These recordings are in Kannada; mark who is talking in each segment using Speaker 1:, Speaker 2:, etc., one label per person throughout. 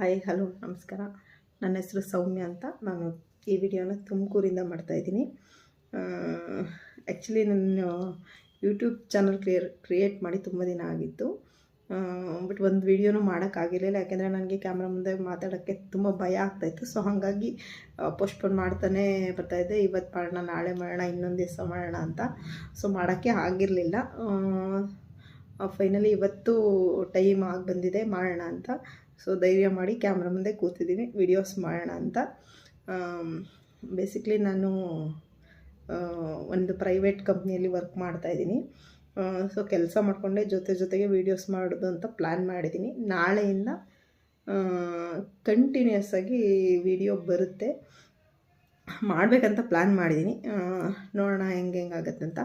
Speaker 1: ಹಾಯ್, ಹಲೋ, ನಮಸ್ಕಾರ. ನನ್ನ ಹೆಸರು ಸೌಮ್ಯ ಅಂತ. ನಾನು ಈ ವಿಡಿಯೋನ ತುಮಕೂರಿಂದ ಮಾಡ್ತಾಯಿದ್ದೀನಿ ಆ್ಯಕ್ಚುಲಿ ನಾನು ಯೂಟ್ಯೂಬ್ ಚಾನಲ್ ಕ್ರಿಯರ್ ಕ್ರಿಯೇಟ್ ಮಾಡಿ ತುಂಬ ದಿನ ಆಗಿತ್ತು. ಬಟ್ ಒಂದು ವೀಡಿಯೋನೂ ಮಾಡೋಕ್ಕಾಗಿರಲಿಲ್ಲ ಯಾಕೆಂದರೆ ನನಗೆ ಕ್ಯಾಮ್ರಾ ಮುಂದೆ ಮಾತಾಡೋಕ್ಕೆ ತುಂಬ ಭಯ ಆಗ್ತಾಯಿತ್ತು ಸೊ ಹಾಗಾಗಿ ಪೋಸ್ಟ್ಪೋನ್ ಮಾಡ್ತಾನೆ ಬರ್ತಾಯಿದ್ದೆ ಇವತ್ತು ಮಾಡೋಣ, ನಾಳೆ ಮಾಡೋಣ, ಇನ್ನೊಂದು ದಿವಸ ಮಾಡೋಣ ಅಂತ. ಸೊ ಮಾಡೋಕ್ಕೆ ಆಗಿರಲಿಲ್ಲ. ಫೈನಲಿ ಇವತ್ತು ಟೈಮ್ ಆಗಿ ಬಂದಿದೆ. ಮಾಡೋಣ ಅಂತ. ಸೊ ಧೈರ್ಯ ಮಾಡಿ ಕ್ಯಾಮ್ರಾ ಮುಂದೆ ಕೂತಿದ್ದೀನಿ ವಿಡಿಯೋಸ್ ಮಾಡೋಣ ಅಂತ. ಬೇಸಿಕ್ಲಿ ನಾನು ಒಂದು ಪ್ರೈವೇಟ್ ಕಂಪ್ನಿಯಲ್ಲಿ ವರ್ಕ್ ಮಾಡ್ತಾಯಿದ್ದೀನಿ ಸೊ ಕೆಲಸ ಮಾಡಿಕೊಂಡೆ, ಜೊತೆ ಜೊತೆಗೆ ವೀಡಿಯೋಸ್ ಮಾಡೋದು ಅಂತ ಪ್ಲ್ಯಾನ್ ಮಾಡಿದ್ದೀನಿ. ನಾಳೆಯಿಂದ ಕಂಟಿನ್ಯೂಸ್ ಆಗಿ ವಿಡಿಯೋ ಬರುತ್ತೆ. ಮಾಡಬೇಕಂತ ಪ್ಲ್ಯಾನ್ ಮಾಡಿದ್ದೀನಿ. ನೋಡೋಣ ಹೆಂಗೆ ಹೆಂಗಾಗತ್ತೆ ಅಂತ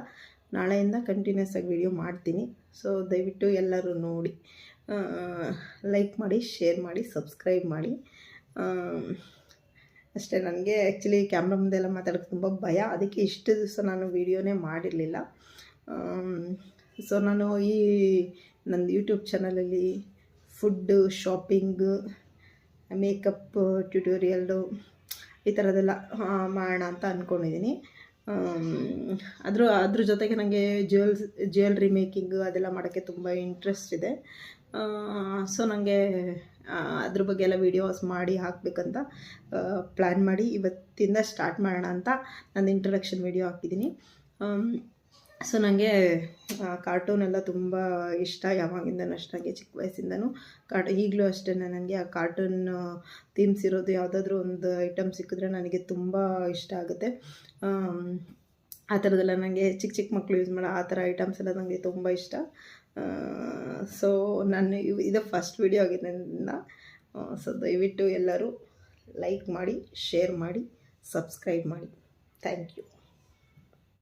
Speaker 1: ನಾಳೆಯಿಂದ ಕಂಟಿನ್ಯೂಸ್ ಆಗಿ ವಿಡಿಯೋ ಮಾಡ್ತೀನಿ. ಸೊ ದಯವಿಟ್ಟು ಎಲ್ಲರೂ ನೋಡಿ. ಲೈಕ್ ಮಾಡಿ ಶೇರ್ ಮಾಡಿ ಸಬ್ಸ್ಕ್ರೈಬ್ ಮಾಡಿ. ಅಷ್ಟೇ ನನಗೆ ಆ್ಯಕ್ಚುಲಿ ಕ್ಯಾಮ್ರಾ ಮುಂದೆ ಎಲ್ಲ ಮಾತಾಡೋಕ್ಕೆ ತುಂಬ ಭಯ. ಅದಕ್ಕೆ ಇಷ್ಟು ದಿವಸ ನಾನು ವೀಡಿಯೋನೇ ಮಾಡಿರಲಿಲ್ಲ. ಸೊ ನಾನು ಈ ನನ್ನ ಯೂಟ್ಯೂಬ್ ಚಾನಲಲ್ಲಿ ಫುಡ್ಡು ಶಾಪಿಂಗ್ ಮೇಕಪ್ ಟ್ಯುಟೋರಿಯಲ್ಲು ಈ ಥರದ್ದೆಲ್ಲ ಮಾಡೋಣ ಅಂತ ಅಂದ್ಕೊಂಡಿದ್ದೀನಿ ಅದ್ರ ಅದ್ರ ಜೊತೆಗೆ ನನಗೆ ಜ್ಯುವೆಲ್ಸ್ ಜ್ಯುವೆಲ್ರಿ ಮೇಕಿಂಗು ಅದೆಲ್ಲ ಮಾಡೋಕ್ಕೆ ತುಂಬ ಇಂಟ್ರೆಸ್ಟ್ ಇದೆ. ಸೊ ನನಗೆ ಅದ್ರ ಬಗ್ಗೆ ಎಲ್ಲ ವೀಡಿಯೋಸ್ ಮಾಡಿ ಹಾಕಬೇಕಂತ ಪ್ಲ್ಯಾನ್ ಮಾಡಿ ಇವತ್ತಿಂದ ಸ್ಟಾರ್ಟ್ ಮಾಡೋಣ ಅಂತ ನಾನು ಇಂಟ್ರಡಕ್ಷನ್ ವೀಡಿಯೋ ಹಾಕಿದ್ದೀನಿ ಸೊ ನನಗೆ ಕಾರ್ಟೂನ್ ಎಲ್ಲ ತುಂಬ ಇಷ್ಟ. ಯಾವಾಗಿಂದನೂ ಅಷ್ಟು ನನಗೆ ಚಿಕ್ಕ ವಯಸ್ಸಿಂದನೂ ಕಾರ್ಟ್ ಈಗಲೂ ಅಷ್ಟೇ ನನಗೆ ಆ ಕಾರ್ಟೂನ್ ಥೀಮ್ಸ್ ಇರೋದು ಯಾವುದಾದ್ರೂ ಒಂದು ಐಟಮ್ ಸಿಕ್ಕಿದ್ರೆ ನನಗೆ ತುಂಬ ಇಷ್ಟ ಆಗುತ್ತೆ. ಆ ಥರದ್ದೆಲ್ಲ ನನಗೆ ಚಿಕ್ಕ ಚಿಕ್ಕ ಮಕ್ಕಳು ಯೂಸ್ ಮಾಡೋ ಆ ಥರ ಐಟಮ್ಸ್ ಎಲ್ಲ ನನಗೆ ತುಂಬ ಇಷ್ಟ. ಸೊ ನಾನು ಇದು ಫಸ್ಟ್ ವಿಡಿಯೋ ಆಗಿದ್ದರಿಂದ ಸೊ ದಯವಿಟ್ಟು ಎಲ್ಲರೂ ಲೈಕ್ ಮಾಡಿ ಶೇರ್ ಮಾಡಿ ಸಬ್ಸ್ಕ್ರೈಬ್ ಮಾಡಿ. Thank you